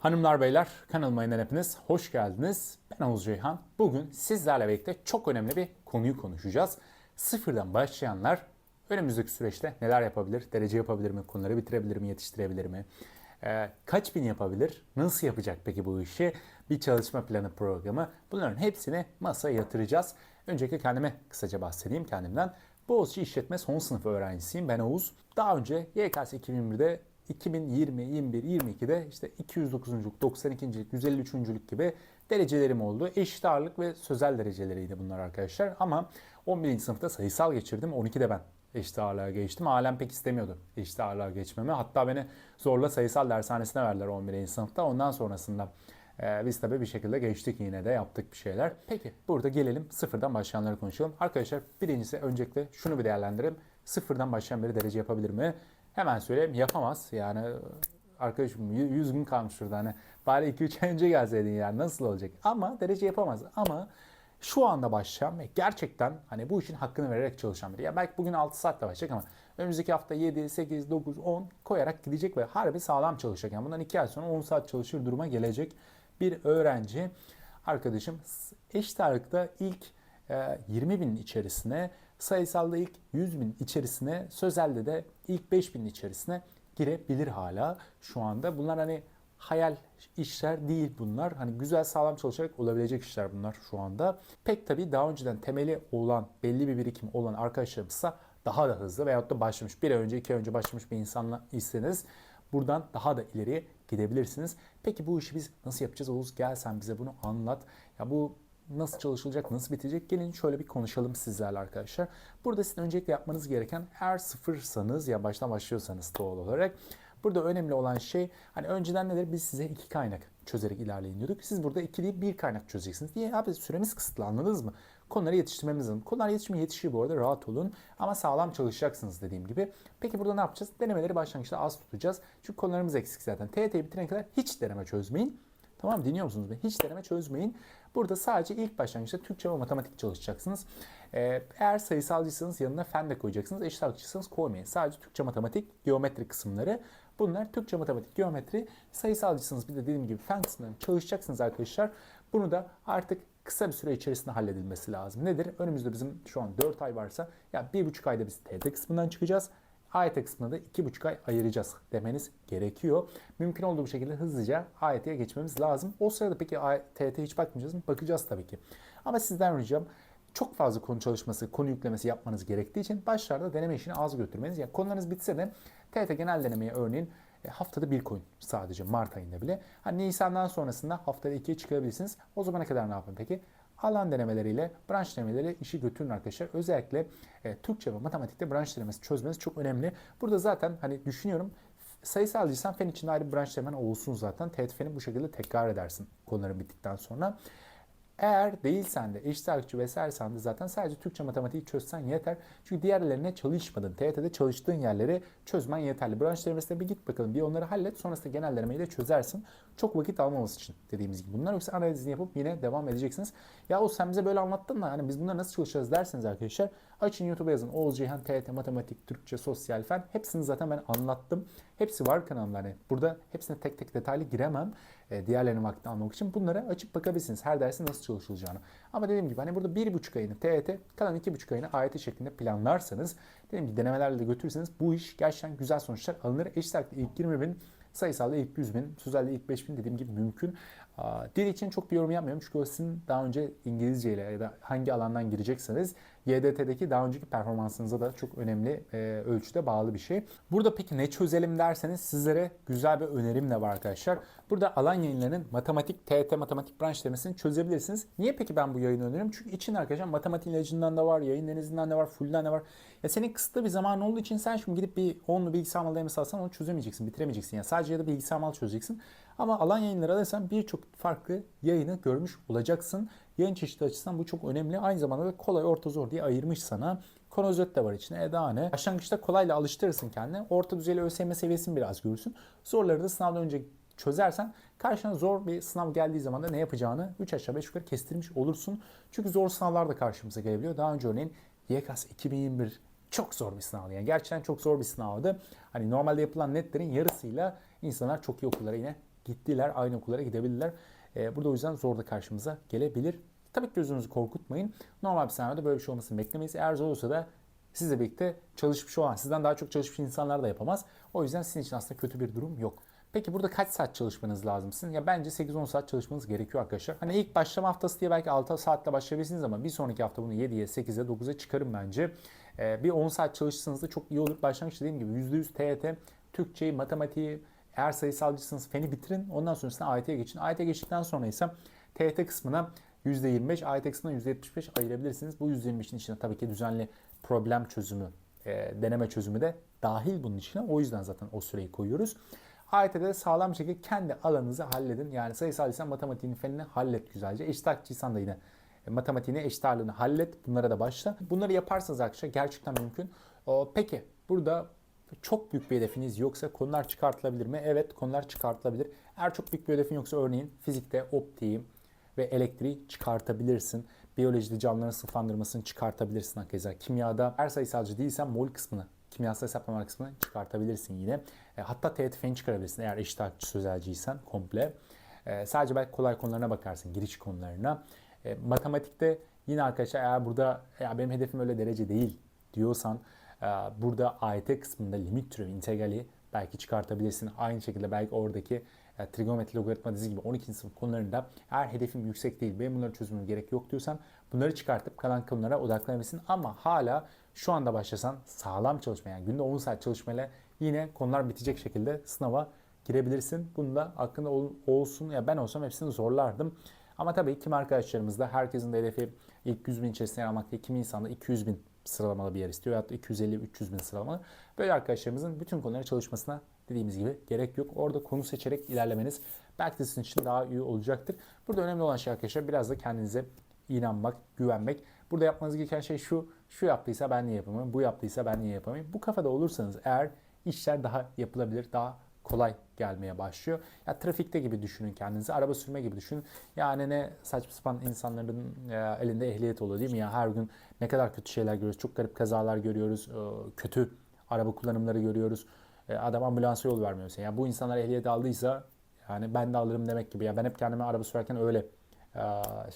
Hanımlar beyler kanalıma yeniden hepiniz hoş geldiniz. Ben Oğuz Ceyhan. Bugün sizlerle birlikte çok önemli bir konuyu konuşacağız. Sıfırdan başlayanlar önümüzdeki süreçte neler yapabilir? Derece yapabilir mi? Konuları bitirebilir mi? Yetiştirebilir mi? Ee, kaç bin yapabilir? Nasıl yapacak peki bu işi? Bir çalışma planı programı. Bunların hepsini masaya yatıracağız. Öncelikle kendime kısaca bahsedeyim kendimden. Boğaziçi İşletme son sınıf öğrencisiyim. Ben Oğuz. Daha önce YKS 2021'de 2020, 21, 22'de işte 209'luk, 92'cilik, 153'lük gibi derecelerim oldu. Eşit ağırlık ve sözel dereceleriydi bunlar arkadaşlar. Ama 11. sınıfta sayısal geçirdim. 12'de ben eşit ağırlığa geçtim. Alem pek istemiyordu eşit ağırlığa geçmemi. Hatta beni zorla sayısal dershanesine verdiler 11. sınıfta. Ondan sonrasında ee, biz tabii bir şekilde geçtik yine de yaptık bir şeyler. Peki burada gelelim sıfırdan başlayanları konuşalım. Arkadaşlar birincisi öncelikle şunu bir değerlendirelim. Sıfırdan başlayan biri derece yapabilir mi? Hemen söyleyeyim yapamaz. Yani arkadaşım 100 gün kalmış şurada hani bari 2-3 ay önce gelseydin yani nasıl olacak? Ama derece yapamaz. Ama şu anda başlayan ve gerçekten hani bu işin hakkını vererek çalışan biri. Ya belki bugün 6 saatte başlayacak ama önümüzdeki hafta 7, 8, 9, 10 koyarak gidecek ve harbi sağlam çalışacak. Yani bundan 2 ay sonra 10 saat çalışır duruma gelecek bir öğrenci arkadaşım eşit ağırlıkta ilk 20 bin içerisine, sayısalda ilk 100 bin içerisine, sözelde de ilk 5 bin içerisine girebilir hala şu anda. Bunlar hani hayal işler değil bunlar. Hani güzel sağlam çalışarak olabilecek işler bunlar şu anda. Pek tabii daha önceden temeli olan, belli bir birikim olan arkadaşlarımızsa daha da hızlı veyahut da başlamış, bir ay önce, iki ay önce başlamış bir insanla iseniz buradan daha da ileriye gidebilirsiniz. Peki bu işi biz nasıl yapacağız Oğuz? Gel sen bize bunu anlat. Ya bu nasıl çalışılacak, nasıl bitecek? Gelin şöyle bir konuşalım sizlerle arkadaşlar. Burada sizin öncelikle yapmanız gereken eğer sıfırsanız ya baştan başlıyorsanız doğal olarak Burada önemli olan şey hani önceden nedir biz size iki kaynak çözerek ilerleyin diyorduk. Siz burada iki değil bir kaynak çözeceksiniz. Diye abi süremiz kısıtlı anladınız mı? Konuları yetiştirmemiz lazım. Konular yetişimi yetişiyor bu arada rahat olun. Ama sağlam çalışacaksınız dediğim gibi. Peki burada ne yapacağız? Denemeleri başlangıçta az tutacağız. Çünkü konularımız eksik zaten. TYT bitirene kadar hiç deneme çözmeyin. Tamam dinliyor musunuz? Hiç deneme çözmeyin. Burada sadece ilk başlangıçta Türkçe ve matematik çalışacaksınız. Ee, eğer sayısalcıysanız yanına fen de koyacaksınız. Eşit ağırlıkçıysanız koymayın. Sadece Türkçe matematik, geometri kısımları. Bunlar Türkçe matematik, geometri. Sayısalcısınız bir de dediğim gibi fen kısımlarını çalışacaksınız arkadaşlar. Bunu da artık kısa bir süre içerisinde halledilmesi lazım. Nedir? Önümüzde bizim şu an 4 ay varsa ya bir buçuk ayda biz TET kısmından çıkacağız. AYT kısmına da 2,5 ay ayıracağız demeniz gerekiyor. Mümkün olduğu bir şekilde hızlıca AYT'ye geçmemiz lazım. O sırada peki TYT'ye hiç bakmayacağız mı? Bakacağız tabii ki. Ama sizden ricam çok fazla konu çalışması, konu yüklemesi yapmanız gerektiği için başlarda deneme işini az götürmeniz. Yani konularınız bitse de TYT genel denemeye örneğin e, haftada bir koyun sadece Mart ayında bile. Hani Nisan'dan sonrasında haftada ikiye çıkabilirsiniz. O zamana kadar ne yapın peki? Alan denemeleriyle branş denemeleri işi götürün arkadaşlar. Özellikle e, Türkçe ve matematikte branş denemesi çözmeniz çok önemli. Burada zaten hani düşünüyorum sayısalcıysan fen içinde ayrı bir branş denemen olsun zaten. TET feni bu şekilde tekrar edersin konuların bittikten sonra. Eğer değilsen de eşit ağırlıkçı vesairesen de zaten sadece Türkçe matematiği çözsen yeter. Çünkü diğerlerine çalışmadın. TYT'de çalıştığın yerleri çözmen yeterli. Branş denemesine bir git bakalım. Bir onları hallet. Sonrasında genel denemeyi de çözersin. Çok vakit almaması için dediğimiz gibi. Bunlar yoksa analizini yapıp yine devam edeceksiniz. Ya o sen bize böyle anlattın da hani biz bunları nasıl çalışacağız derseniz arkadaşlar. Açın YouTube'a yazın. Oğuz Ceyhan, TYT, Matematik, Türkçe, Sosyal Fen. Hepsini zaten ben anlattım. Hepsi var kanalımda. Hani burada hepsine tek tek detaylı giremem. E, diğerlerinin vaktini almak için bunlara açıp bakabilirsiniz. Her dersin nasıl çalışılacağını. Ama dediğim gibi hani burada bir buçuk ayını TYT, kalan iki buçuk ayını AYT şeklinde planlarsanız, dediğim gibi denemelerle de götürürseniz bu iş gerçekten güzel sonuçlar alınır. Eşit ilk 20 bin Sayısalda ilk 100 bin, sözelde ilk 5 bin dediğim gibi mümkün. Dil için çok bir yorum yapmıyorum çünkü o sizin daha önce İngilizce ile ya da hangi alandan girecekseniz YDT'deki daha önceki performansınıza da çok önemli e, ölçüde bağlı bir şey. Burada peki ne çözelim derseniz sizlere güzel bir önerim de var arkadaşlar. Burada alan yayınlarının matematik, TET matematik branş denemesini çözebilirsiniz. Niye peki ben bu yayını öneriyorum? Çünkü için arkadaşlar matematik ilacından da var, yayın denizinden de var, fullden de var. Ya senin kısıtlı bir zaman olduğu için sen şimdi gidip bir 10'lu bilgisayar malı alsan onu çözemeyeceksin, bitiremeyeceksin. Yani sadece ya da bilgisayar mal çözeceksin. Ama alan yayınları alırsan birçok farklı yayını görmüş olacaksın. Yayın çeşidi açısından bu çok önemli. Aynı zamanda da kolay, orta, zor diye ayırmış sana. Konu özet de var içine. Edane. Başlangıçta kolayla alıştırırsın kendini. Orta düzeyli ÖSYM seviyesini biraz görürsün. Zorları da sınavdan önce çözersen karşına zor bir sınav geldiği zaman da ne yapacağını 3 aşağı 5 yukarı kestirmiş olursun. Çünkü zor sınavlar da karşımıza gelebiliyor. Daha önce örneğin YKS 2021 çok zor bir sınavdı. Yani gerçekten çok zor bir sınavdı. Hani normalde yapılan netlerin yarısıyla insanlar çok iyi okullara yine gittiler. Aynı okullara gidebilirler. E, burada o yüzden zor da karşımıza gelebilir. Tabii ki gözünüzü korkutmayın. Normal bir senaryoda böyle bir şey olmasını beklemeyiz. Eğer zor olsa da sizle birlikte çalışmış olan, sizden daha çok çalışmış insanlar da yapamaz. O yüzden sizin için aslında kötü bir durum yok. Peki burada kaç saat çalışmanız lazım sizin? Ya bence 8-10 saat çalışmanız gerekiyor arkadaşlar. Hani ilk başlama haftası diye belki 6 saatle başlayabilirsiniz ama bir sonraki hafta bunu 7'ye, 8'e, 9'a çıkarın bence. Ee, bir 10 saat çalışırsanız da çok iyi olur. Başlangıçta dediğim gibi %100 TYT, Türkçeyi, matematiği, eğer sayısalcısınız feni bitirin. Ondan sonrasında AYT'ye geçin. AYT'ye geçtikten sonra ise TYT kısmına %25, AYT kısmına %75 ayırabilirsiniz. Bu %25'in içine tabii ki düzenli problem çözümü, e, deneme çözümü de dahil bunun içine. O yüzden zaten o süreyi koyuyoruz. AYT'de de sağlam bir şekilde kendi alanınızı halledin. Yani sayısalcıysan matematiğini, fenini hallet güzelce. Eşit ağırlıkçıysan da yine e, matematiğini, eşit hallet. Bunlara da başla. Bunları yaparsanız arkadaşlar gerçekten mümkün. O, peki burada çok büyük bir hedefiniz yoksa konular çıkartılabilir mi? Evet konular çıkartılabilir. Eğer çok büyük bir hedefin yoksa örneğin fizikte optiği ve elektriği çıkartabilirsin. Biyolojide canlıların sınıflandırmasını çıkartabilirsin hakeza. Kimyada eğer sayısalcı değilsen mol kısmını kimyasal hesaplamalar kısmını çıkartabilirsin yine. E, hatta teğet feni çıkarabilirsin eğer eşit ağırlıkçı sözelciysen komple. E, sadece belki kolay konularına bakarsın, giriş konularına. E, matematikte yine arkadaşlar eğer burada ya benim hedefim öyle derece değil diyorsan burada AYT kısmında limit türevi integrali belki çıkartabilirsin. Aynı şekilde belki oradaki e, trigonometri, logaritma dizi gibi 12. sınıf konularında eğer hedefim yüksek değil, benim bunları çözmem gerek yok diyorsan bunları çıkartıp kalan konulara odaklanabilirsin. Ama hala şu anda başlasan sağlam çalışma yani günde 10 saat çalışmayla yine konular bitecek şekilde sınava girebilirsin. Bunu da aklında ol, olsun. Ya ben olsam hepsini zorlardım. Ama tabii kim arkadaşlarımız da herkesin de hedefi ilk 100 bin içerisinde yer almak değil. Kimi insanda 200 bin sıralamalı bir yer istiyor. Hatta 250-300 bin sıralamalı. Böyle arkadaşlarımızın bütün konulara çalışmasına dediğimiz gibi gerek yok. Orada konu seçerek ilerlemeniz belki de sizin için daha iyi olacaktır. Burada önemli olan şey arkadaşlar biraz da kendinize inanmak, güvenmek. Burada yapmanız gereken şey şu. Şu yaptıysa ben niye yapamayayım? Bu yaptıysa ben niye yapamayayım? Bu kafada olursanız eğer işler daha yapılabilir, daha kolay gelmeye başlıyor. Ya trafikte gibi düşünün kendinizi, araba sürme gibi düşünün. Yani ne saçma sapan insanların e, elinde ehliyet oluyor değil mi ya? Her gün ne kadar kötü şeyler görüyoruz. Çok garip kazalar görüyoruz. e, Kötü araba kullanımları görüyoruz. E, Adam ambulansa yol vermiyor mesela. Ya bu insanlar ehliyet aldıysa yani ben de alırım demek gibi. Ya ben hep kendime araba sürerken öyle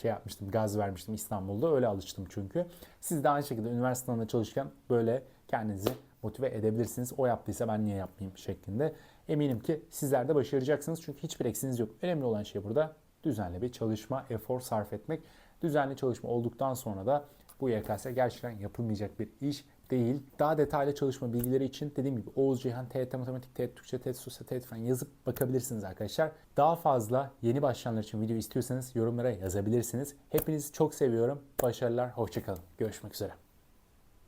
şey yapmıştım, gaz vermiştim İstanbul'da. Öyle alıştım çünkü. Siz de aynı şekilde üniversite alanında çalışırken böyle kendinizi motive edebilirsiniz. O yaptıysa ben niye yapmayayım şeklinde. Eminim ki sizler de başaracaksınız. Çünkü hiçbir eksiniz yok. Önemli olan şey burada düzenli bir çalışma, efor sarf etmek. Düzenli çalışma olduktan sonra da bu YKS gerçekten yapılmayacak bir iş değil. Daha detaylı çalışma bilgileri için dediğim gibi Oğuz Ceyhan, TET Matematik, TET Türkçe, TET Sosyal, TET Fen yazıp bakabilirsiniz arkadaşlar. Daha fazla yeni başlayanlar için video istiyorsanız yorumlara yazabilirsiniz. Hepinizi çok seviyorum. Başarılar, hoşçakalın. Görüşmek üzere.